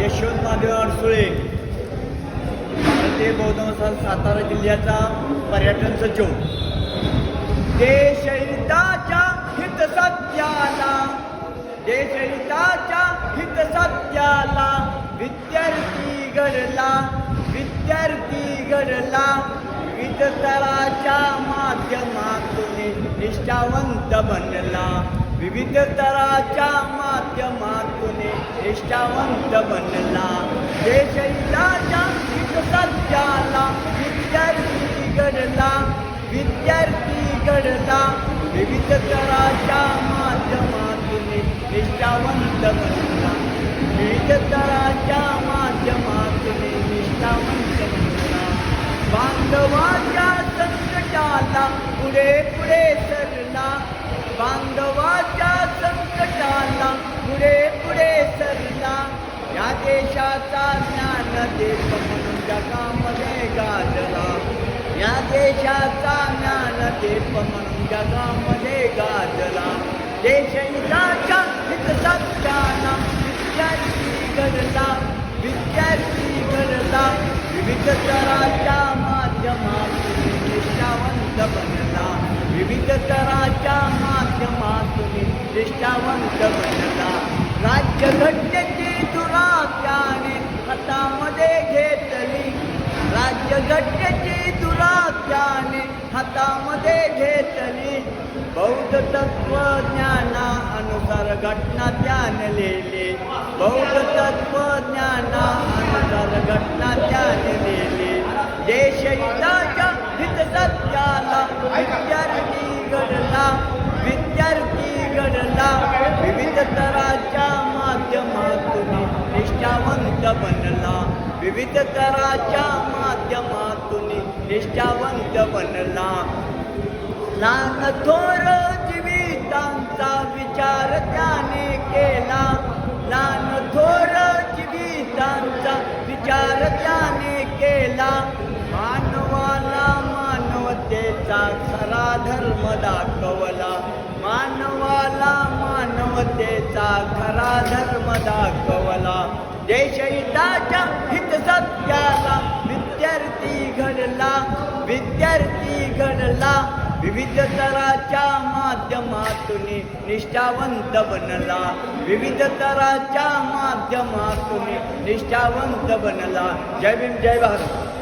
यशवंत महादेव अडसुळे. ते बौद्ध सातारा जिल्ह्याचा पर्यटन सचिव. देशहिताच्या हित सत्याला देशहिताच्या हित सत्याला विद्यार्थी घडला विद्यार्थी घडला विविधतराच्या माध्यमातून निष्ठावंत बनला. विविध मा माध्यमातून निष्ठावंत बनला। देशहिताच्या हित सत्याला, विद्यार्थी घडला विद्यार्थी घडला विविध तराच्या माध्यमातून निष्ठावंत बनला। विविध तराच्या माध्यमातून निष्ठावंत बनला। बांधवाच्या संकटाला पुढे पुढे सरला। बांधवाच्या संकटाला देशाचा ज्ञान देश म्हणून जगामध्ये गाजला. या देशाचा ज्ञानदेश म्हणून जगामध्ये गाजला. देशहिताच्या हित सत्याला विद्यार्थी घडला. विद्यार्थी घडला. विविध तराच्या माध्यमातून निष्ठावंत बनला. विविध तराच्या माध्यमातून निष्ठावंत बनला. राज्य बौद्ध तत्वज्ञाना अनुसार घटना ध्यान लेले बौद्ध तत्वज्ञाना अनुसार घटना त्याने देश हिताच्या हित सत्याला विद्यार्थी घडला विद्यार्थी घडला विविध तराच्या माध्यमातून निष्ठावंत बनला. विविध तराच्या माध्यमातून निष्ठावंत बनला. लहान थोर जीवितांचा विचार त्याने केला. लहान थोर जीवितांचा विचार त्याने केला. मानवाला मानवतेचा खरा धर्म दाखवला. मानवाला मानवतेचा खरा धर्म दाखवला. देशहिताच्या हित सत्याला विद्यार्थी घडला. विद्यार्थी घडला. विविध तराच्या माध्यमातून निष्ठावंत बनला. विविध तराच्या माध्यमातून निष्ठावंत बनला. जय भीम जय भारत.